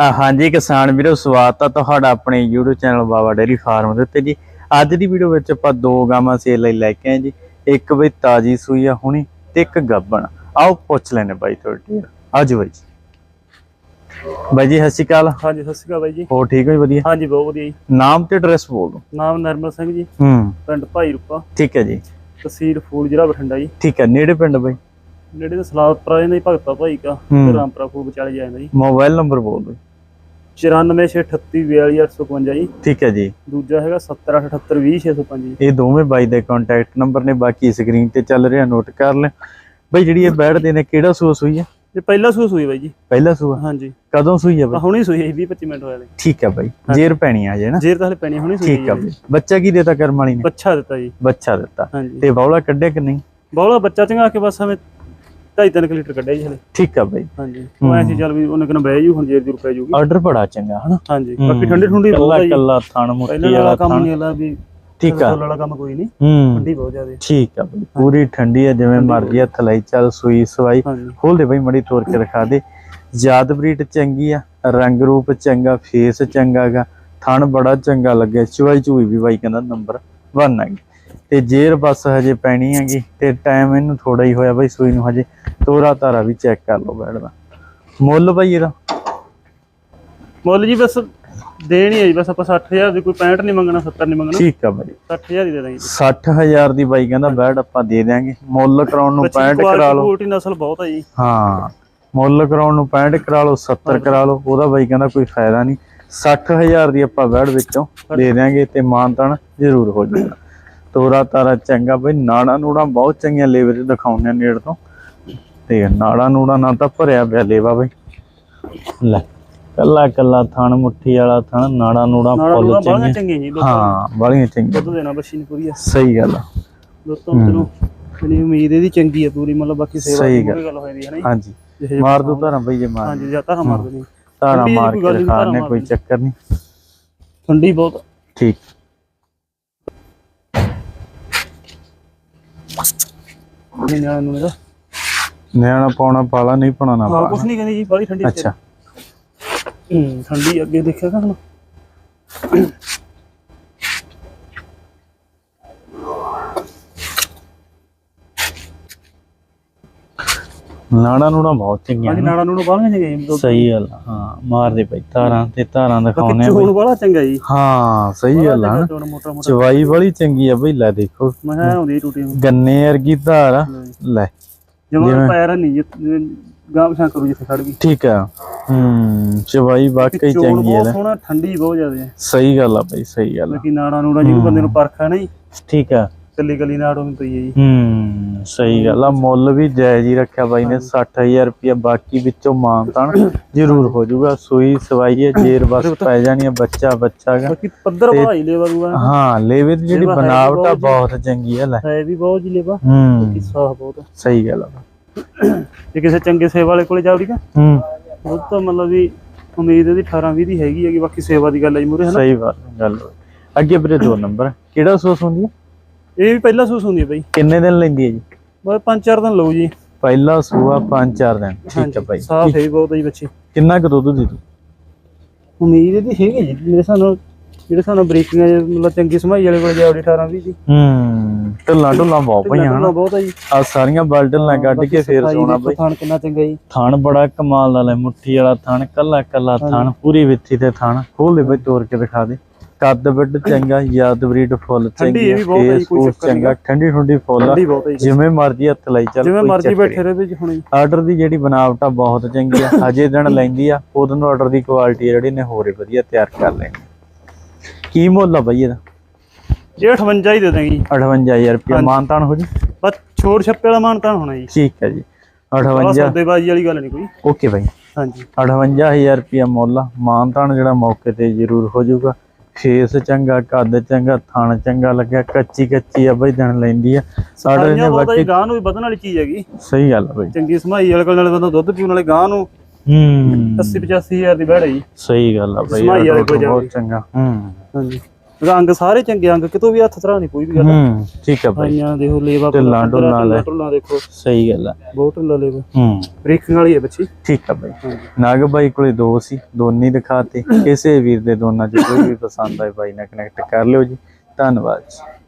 ਹਾਂਜੀ ਕਿਸਾਨ ਵੀਰੋ ਸਵਾਗਤ ਆ ਤੁਹਾਡਾ ਆਪਣੇ YouTube channel Baba dairy farm ਦੇ ਉੱਤੇ ਜੀ। ਅੱਜ ਦੀ ਵੀਡੀਓ ਵਿੱਚ ਆਪਾਂ ਦੋ ਗਾਵਾਂ ਸੇਲ ਲਈ ਲੈ ਕੇ ਆਏ ਜੀ। ਇੱਕ ਬਈ ਤਾਜੀ ਸੂਈ ਆ ਹੁਣੀ ਤੇ ਇੱਕ ਗੱਬਣ। ਆਓ ਪੁੱਛ ਲੈਨੇ ਬਾਈ ਤੁਹਾਡੀ ਆਜੋ ਬਾਈ ਜੀ। ਬਾਈ ਜੀ ਸਤਿ ਸ਼੍ਰੀ ਅਕਾਲ। ਹਾਂਜੀ ਸਤਿ ਸ਼੍ਰੀ ਅਕਾਲ ਬਾਈ ਜੀ। ਹੋਰ ਠੀਕ ਹੋ ਜੀ ਵਧੀਆ? ਹਾਂਜੀ ਬਹੁਤ ਵਧੀਆ ਜੀ। ਨਾਮ ਤੇ ਐਡਰੈਸ ਬੋਲ ਦਿਓ। ਨਾਮ ਨਰਮਲ ਸਿੰਘ ਜੀ। ਹੂੰ। ਪਿੰਡ ਭਾਈ ਰੂਪਾ। ਠੀਕ ਹੈ ਜੀ। ਤਹਿਸੀਲ ਫੂਲ ਜ਼ਿਲ੍ਹਾ ਬਠਿੰਡਾ ਜੀ। ਠੀਕ ਹੈ ਨੇੜੇ ਪਿੰਡ ਬਾਈ? ਨੇੜੇ ਦੇ ਸਲਾਵਤਪੁਰਾ ਜਾਂਦਾ ਜੀ ਭਗਤਾ ਭਾਈ ਕਾ। ਰਾਮਪੁਰਾ ਫੂਲ ਵਿਚਾਲੇ ਜਾਂਦਾ ਜੀ। ਮੋਬਾਈਲ ਨੰਬਰ ਬੋਲ ਦਿਓ। 9468342855 ਜੀ। ਠੀਕ ਹੈ ਜੀ। ਦੂਜਾ ਹੈਗਾ 7878200605 ਜੀ। ਇਹ ਦੋਵੇਂ ਬਾਈ ਦੇ ਕੰਟੈਕਟ ਨੰਬਰ ਨੇ ਬਾਕੀ ਸਕਰੀਨ ਤੇ ਚੱਲ ਰਿਹਾ ਨੋਟ ਕਰ ਲੈ ਬਈ ਜਿਹੜੀ ਇਹ ਬੈਠਦੇ ਨੇ ਕਿਹੜਾ ਸੂਆ ਸੂਈ ਹੈ? ਇਹ ਪਹਿਲਾ ਸੂਸ ਹੋਈ ਬਾਈ ਜੀ। ਪਹਿਲਾ ਸੂਆ? ਹਾਂਜੀ। ਕਦੋਂ ਸੂਈ ਹੈ ਬਾਈ? ਹੁਣੀ ਸੂਈ ਹੈ 20 25 ਮਿੰਟ ਹੋਇਆ ਠੀਕ ਹੈ ਬਾਈ। ਜੇਰ ਪੈਣੀ ਆ ਜੇ ਨਾ। ਜੇਰ ਤਾਂ ਹਲੇ ਪੈਣੀ ਹੁਣੀ ਸੂਈ ਠੀਕ ਬਈ। ਬੱਚਾ ਕੀ ਦੇਤਾ ਕਰਮ ਵਾਲੀ ਨੇ? ਬੱਚਾ ਦਿੱਤਾ ਜੀ। ਬੱਚਾ ਦਿੱਤਾ। ਤੇ ਬੌਲਾ ਕੱਢਿਆ ਕਿ ਨਹੀਂ? ਬੋਲਾ ਬੱਚਾ ਚੰਗਾ ਕੇ ਬਸ ਹਮੇ 2.5 ਲੀਟਰ ਕੱਢਿਆ ਜੀ ਹਲੇ। ਠੀਕ ਆ ਬਈ। ਹਾਂਜੀ। ਉਹ ਐਸੀ ਚੱਲ ਵੀ ਉਹਨੇ ਕਹਿੰਦਾ ਬਹਿ ਜੂ ਹੁਣ ਜੇਰ ਜੂਰ ਪੈ ਜੂਗੀ ਆਰਡਰ ਬੜਾ ਚੰਗਾ ਹਨਾ? ਹਾਂਜੀ। ਬਾਕੀ ਠੰਡੀ ਠੰਡੀ ਬਹੁਤ ਹੈ ਜੀ। ਕੱਲਾ ਥਣ ਵਾਲਾ ਕੰਮ ਥਣ। ਨਹੀਂ ਵਾਲਾ ਵੀ ਠੀਕ ਆ। ਫੁੱਲ ਵਾਲਾ ਕੰਮ ਕੋਈ ਨਹੀਂ। ਠੰਡੀ ਬਹੁਤ ਜ਼ਿਆਦਾ। ਠੀਕ ਆ ਬਈ। ਪੂਰੀ ਠੰਡੀ ਆ ਜਿਵੇਂ ਮਰਜ਼ੀ ਹੱਥ ਲਈ ਚੱਲ ਸੂਈ ਸਵਾਈ। ਖੋਲ ਦੇ ਬਈ ਮੜੀ ਤੋੜ ਕੇ ਦਿਖਾ ਦੇ। ਜਾਦ ਬਰੀਡ ਚੰਗੀ ਆ ਰੰਗ ਰੂਪ ਚੰਗਾ ਫੇਸ ਚੰਗਾਗਾ ਥਣ ਬੜਾ ਚੰਗਾ ਲੱਗਿਆ। ਚੁਆਈ ਚੂਈ ਵੀ ਬਾਈ ਕਹਿੰਦਾ ਨੰਬਰ 1 ਹੈਗੀ। ਤੇ ਜੇਰ ਬਸ ਹਜੇ ਪੈਣੀ ਹੈਗੀ ਤੇ ਟਾਈਮ ਇਹਨੂੰ ਥੋੜਾ ਹੀ ਹੋਇਆ ਬਾਈ ਸੂਈ ਨੂੰ ਹਜੇ। ਤੋਰਾ ਤਾਰਾ ਵੀ ਚੈੱਕ ਕਰ ਲਓ ਬੈਠਦਾ ਮੁੱਲ ਬਾਈ ਇਹਦਾ? ਮੁੱਲ ਜੀ ਬਸ ਦੇਣੀ ਹੈ ਜੀ ਬਸ ਆਪਾਂ 60000 ਦੀ ਕੋਈ 65 ਨਹੀਂ ਮੰਗਣਾ 70 ਨਹੀਂ ਮੰਗਣਾ। ਠੀਕ ਆ ਬਾਈ। 60000 ਦੀ ਦੇ ਦਾਂਗੇ 60000 ਦੀ ਬਾਈ ਕਹਿੰਦਾ ਬੈਡ ਆਪਾਂ ਦੇ ਦਿਆਂਗੇ। ਮੁੱਲ ਕਰਾਉਣ ਨੂੰ 65 ਕਰਾ ਲਓ। ਕੁਆਲਿਟੀ ਨਸਲ ਬਹੁਤ ਹੈ ਜੀ। ਹਾਂ ਮੁੱਲ ਕਰਾਉਣ ਨੂੰ 65 ਕਰਾ ਲਓ 70 ਕਰਾ ਲਓ ਉਹਦਾ ਬਾਈ ਕਹਿੰਦਾ ਕੋਈ ਫਾਇਦਾ ਨਹੀਂ। 60000 ਦੀ ਆਪਾਂ ਬੈਡ ਵਿੱਚੋਂ ਦੇ ਦਿਆਂਗੇ ਤੇ ਮਾਨਤਨ ਜ਼ਰੂਰ ਹੋ ਜਾਊਗਾ। ਤੋਰਾ ਤਾਰਾ ਚੰਗਾ ਬਈ ਨਾੜਾ ਨੂੜਾ ਬਹੁਤ ਚੰਗੀਆਂ ਲੇਵਰ ਦਿਖਾਉਂਦੇ ਨੇੜ ਤੋਂ। ਤੇ ਨਾੜਾ ਨੂੜਾ ਨਾ ਤਾਂ ਭਰਿਆ ਪਿਆ ਲੇਵਾ ਬਈ। ਲੈ ਕੱਲਾ ਕੱਲਾ ਥਣ ਮੁੱਠੀ ਵਾਲਾ ਥਣ ਨਾੜਾ ਨੂੜਾ ਫੁੱਲ ਚੰਗੇ ਜੀ ਹਾਂ ਬਾਲੀਆਂ ਚੰਗੀਆਂ। ਦੁੱਧ ਦੇਣਾ ਬੱਛੀ ਨੇ ਪੂਰੀ ਆ ਸਹੀ ਗੱਲ ਆ। ਦੁੱਧ ਤੋਂ ਚਲੋ ਮੇਰੀ ਉਮੀਦ ਇਹਦੀ ਚੰਗੀ ਹੈ ਪੂਰੀ ਮਤਲਬ ਬਾਕੀ ਸੇਵਾ ਸਹੀ ਦੀ ਗੱਲ। ਪੂਰੀ ਗੱਲ। ਹੋਈ ਦੀ ਹੈ ਨਾ। ਹਾਂਜੀ। ਮਾਰ ਦੋ ਧਾਰਾਂ ਬਈ ਜੇ ਮਾਰ ਹਾਂਜੀ ਜਾਂ ਤਾਂ ਮਾਰ ਦੇਣੀ ਧਾਰਾਂ ਮਾਰ ਕੋਈ ਕੇ ਗੱਲ ਨੀ, ਦਿਖਾ ਧਾਰਾਂ ਨੇ ਮਾਰ ਕੋਈ। ਚੱਕਰ ਨਹੀਂ ਠੰਡੀ ਬਹੁਤ। ਠੀਕ। ਨਹੀਂ ਨਿਆਣਾ ਨੂੰ ਇਹਦਾ। ਨਿਆਣਾ ਪਾਉਣਾ ਪਾਲਾ ਨਹੀਂ ਪਾਉਣਾ ਨਾ ਹਾਂ ਕੁਛ ਨਹੀਂ ਕਹਿੰਦੀ ਜੀ ਬੜੀ ਠੰਡੀ ਅੱਛਾ। ਹੂੰ ਠੰਡੀ ਅੱਗੇ ਦੇਖਿਆ ਤਾਂ ਹੁਣ ਨਾੜਾ ਨੂੜਾ ਬਹੁਤ ਚੰਗੀਆਂ ਹਾਂਜੀ ਨੇ। ਨਾੜਾ ਨੂੰ ਬਾਹਲੀਆਂ ਚੰਗੀਆਂ ਜੀ ਦੁੱਧ ਸਹੀ ਗੱਲ ਆ, ਹਾਂ ਮਾਰਦੇ ਪਈ ਧਾਰਾਂ ਤੇ ਧਾਰਾਂ ਦਿਖਾਉਣੇ ਬਾਕੀ ਆ ਬਈ। ਚੋਣ ਵਾਲਾ ਚੰਗਾ ਜੀ। ਹਾਂ ਸਹੀ ਗੱਲ ਆ ਚੋਣ ਮੋਟਾ ਮੋਟਾ। ਚਵਾਈ ਵਾਲੀ ਚੰਗੀ ਆ ਬਈ ਲੈ ਦੇਖੋ। ਮੈਂ ਕਿਹਾ ਆਉਂਦੀ ਟੂਟੀ ਨੂੰ। ਗੰਨੇ ਵਰਗੀ ਧਾਰ ਆ। ਲੈ। ਜਮਾਂ ਪੈਰ ਨਹੀਂ ਜਿ- ਗਾਂ ਪਛਾਂ ਕਰੂ ਜਿੱਥੇ ਖੜ ਗਈ। ਠੀਕ ਆ। ਹੂੰ ਚਵਾਈ ਵਾਕਈ ਚੋਣ ਚੰਗੀ ਆ ਬਹੁਤ ਲੈ ਸੋਹਣਾ ਠੰਡੀ ਬਹੁਤ ਜ਼ਿਆਦਾ ਹੈ। ਸਹੀ ਗੱਲ ਆ ਬਈ ਸਹੀ ਗੱਲ ਆ। ਬਾਕੀ ਨਾੜਾ ਨੂੜਾ ਜਿਹਨੂੰ ਬੰਦੇ ਨੂੰ ਪਰਖਾ ਨਹੀਂ ਠੀਕ ਆ। ਕੱਲੀ ਕੱਲੀ ਨਾੜੋਂ ਨੂੰ ਪਈ ਹੈ ਜੀ। ਹੂੰ। ਸਹੀ ਗੱਲ ਆ ਮੁੱਲ ਵੀ ਜਾਇਜ਼ ਹੀ ਰੱਖਿਆ ਬਾਈ ਨੇ 60000 ਰੁਪਇਆ ਬਾਕੀ ਵਿੱਚੋਂ ਮਾਨਤਾਨ ਜ਼ਰੂਰ ਹੋ ਜਾਊਗਾ ਸੂਈ ਸਵਾਈ ਹੈ ਜੇਰ ਬਸ ਪੈ ਜਾਣੀ ਹੈ ਬੱਚਾ ਬੱਚਾ ਗਾ। ਬਾਕੀ ਪੱਧਰ ਭਾਈ ਲੇਵਾ ਦੂਆ ਹਾਂ ਲੇਵੇ ਦੀ ਜਿਹੜੀ ਹੈ ਬਨਾਵਟ ਆ ਬਹੁਤ ਚੰਗੀ ਹੈ ਲੈ। ਹੈ ਵੀ ਬਹੁਤ ਜੀ ਲੇਵਾ ਹੂੰ। ਕੀ ਸਾਹ ਬਹੁਤ। ਸਹੀ ਗੱਲ ਆ। ਜੇ ਕਿਸੇ ਚੰਗੇ ਸੇਵਾ ਵਾਲੇ ਕੋਲੇ ਜਾਵੜੀ ਕਾ ਹੂੰ। ਉਹ ਤਾਂ ਮਤਲਬ ਵੀ ਉਮੀਦ ਇਹਦੀ 18 20 ਦੀ ਹੈਗੀ ਹੈਗੀ ਬਾਕੀ ਸੇਵਾ ਦੀ ਗੱਲ ਹੈ ਜੀ ਮੂਰੇ ਹਨਾ? ਸਹੀ ਬਾਤ ਗੱਲ। ਅੱਗੇ ਵੀਰੇ ਦੋ ਨੰਬਰ ਕਿਹੜਾ ਸੋਸ ਹੁੰਦੀ ਹੈ ਇਹ ਵੀ ਪਹਿਲਾ ਸੂਸ ਹੁੰਦੀ ਹੈ ਬਾਈ। ਕਿੰਨੇ ਦਿਨ ਲੈਂਦੀ ਹੈ ਜੀ? ਬਸ ਪੰਜ ਚਾਰ ਦਿਨ ਲਓ ਜੀ। ਪਹਿਲਾ ਸੂਆ 5-4 ਦਿਨ। ਠੀਕ ਹੈ ਭਾਈ। ਸਾਫ਼ ਹੈ ਬਹੁਤ ਜੀ ਬੱਚੇ। ਕਿੰਨਾ ਕੁ ਦੁੱਧ ਦੇ ਉਮੀਦ ਇਹਦੀ ਹੈਗੀ ਜੀ ਮੇਰੇ ਸਾਨੂੰ ਜਿਹੜੇ ਸਾਨੂੰ ਬਰੀਕੀਆਂ ਮਤਲਬ ਚੰਗੀ ਸਮਾਈ ਵਾਲੇ ਕੋਲ ਜਾਵੜੀ 18 20 ਦੀ ਹੂੰ ਢੱਲਾ ਢੁੱਲਾ ਬਹੁਤ ਪਈਆਂ ਹਨਾ ਬਹੁਤ ਹੈ ਜੀ। ਆ ਸਾਰੀਆਂ ਬਲਟਨ ਲੈ ਕੱਢ ਕੇ ਫੇਰ ਸੋਣਾ ਬਈ। ਥਾਣ ਕਿੰਨਾ ਚੰਗਾ ਜੀ। ਥਣ ਬੜਾ ਕਮਾਲ ਦਾ ਲੈ ਮੁੱਠੀ ਵਾਲਾ ਥਣ ਕੱਲਾ ਕੱਲਾ ਥਣ ਪੂਰੀ ਵਿੱਥੀ ਤੇ ਥਣ। ਖੋਲ ਦੇ ਬਈ ਤੋੜ ਕੇ ਦਿਖਾ ਦੇ। ਕੱਦ ਵੱਡ ਚੰਗਾ ਯਾਦ ਬਰੀਡ ਫੁੱਲ ਚੰਗੀ ਜੀ, ਕੋਈ ਚੱਕਰ ਚੰਗਾ ਠੰਡੀ ਠੰਡੀ ਫੁੱਲ ਜੀ। ਜਿਵੇਂ ਮਰਜ਼ੀ ਹੱਥ ਲਈ ਚੱਲ ਜਿਵੇਂ ਮਰਜ਼ੀ ਬੈਠੇ ਰਹੇ ਜੀ ਹੁਣ। ਜੀ ਆਰਡਰ ਦੀ ਜਿਹੜੀ ਬਨਾਵਟ ਆ ਬਹੁਤ ਚੰਗੀ ਆ ਹਜੇ ਦਿਨ ਲੈਂਦੀ ਆ ਉਦੋਂ ਨੂੰ ਆਰਡਰ ਦੀ ਕੁਆਲਿਟੀ ਜਿਹੜੀ ਨੇ ਹੋਰ ਹੀ ਵਧੀਆ ਤਿਆਰ ਕਰ ਲੈਣੀ। ਕੀ ਮੁੱਲ ਆ ਬਈ ਇਹਦਾ? ਇਹ 58 ਹੀ ਦੇ ਦਾਂਗੇ ਜੀ। 58000 ਰੁਪਏ ਮਾਨਤਾਨ ਹੋ ਜੀ? ਬਸ ਛੋੜ ਛੱਪੇ ਵਾਲਾ ਮਾਨਤਾਨ ਹੋਣਾ ਜੀ। ਠੀਕ ਹੈ ਜੀ। ਬਸ 58 ਸੌਦੇਬਾਜ਼ੀ ਵਾਲੀ ਗੱਲ ਨਹੀਂ ਕੋਈ। ਓਕੇ ਬਾਈ। ਹਾਂਜੀ। 58000 ਰੁਪਏ ਮੁੱਲ ਮਾਨਤਾਨ ਜਿਹੜਾ ਮੌਕੇ ਤੇ ਜ਼ਰੂਰ ਹੋ ਜਾਊਗਾ। ਫੇਸ ਚੰਗਾ ਕੱਦ ਚੰਗਾ ਥਣ ਚੰਗਾ ਲੱਗਿਆ ਕੱਚੀ ਕੱਚੀ ਆ ਬਈ ਦਿਨ ਲੈਂਦੀ ਆ। ਸਾਡੇ ਨੇ ਬਾਕੀ ਗਾਂ ਨੂੰ ਵੀ ਵਧਣ ਵਾਲੀ ਚੀਜ਼ ਹੈਗੀ। ਸਹੀ ਗੱਲ ਆ ਬਈ। ਚੰਗੀ ਸਮਾਈ ਵਾਲੇ ਕੋਲ ਨਾਲੇ ਬੰਦਾ ਦੁੱਧ ਪੀਣ ਵਾਲੇ ਗਾਂ ਨੂੰ ਹੂੰ। 80 85 ਹਜ਼ਾਰ ਦੀ ਬੈੜ ਹੈ ਜੀ। ਸਹੀ ਗੱਲ ਆ ਬਈ ਸਮਾਈ ਵਾਲੇ ਕੋਲ ਬਹੁਤ। ਚੰਗਾ। ਹੂੰ। ਹਾਂਜੀ। ਅੰਗ ਸਾਰੇ ਚੰਗੇ ਅੰਗ ਕਿਤੋਂ ਵੀ ਹੱਥ ਧਰਾ ਨਹੀਂ ਕੋਈ ਵੀ ਗੱਲ ਹੂੰ ਠੀਕ ਆ ਬਾਈ ਆਈਆਂ ਦੇਖੋ ਲੇਵਾ ਢਿੱਲਾਂ ਢੁੱਲਾਂ ਲੈ। ਢੁੱਲਾਂ ਦੇਖੋ। ਸਹੀ ਗੱਲ ਆ ਬਹੁਤ ਢਿੱਲਾ ਲੇਵਾ। ਹੂੰ। ਬ੍ਰੇਕਿੰਗ ਵਾਲੀ ਹੈ ਬੱਚੀ। ਠੀਕ ਆ ਬਾਈ ਨਾਗ ਬਾਈ ਕੋਲੇ ਦੋ ਸੀ ਦੋਨੇ ਦਿਖਾਤੇ। ਕਿਸੇ ਵੀਰ ਦੇ ਦੋਨਾਂ ਚ ਕੋਈ ਵੀ ਪਸੰਦ ਆਏ ਬਾਈ ਨਾਲ ਕਨੈਕਟ ਕਰ ਲਿਓ ਜੀ। ਧੰਨਵਾਦ ਜੀ।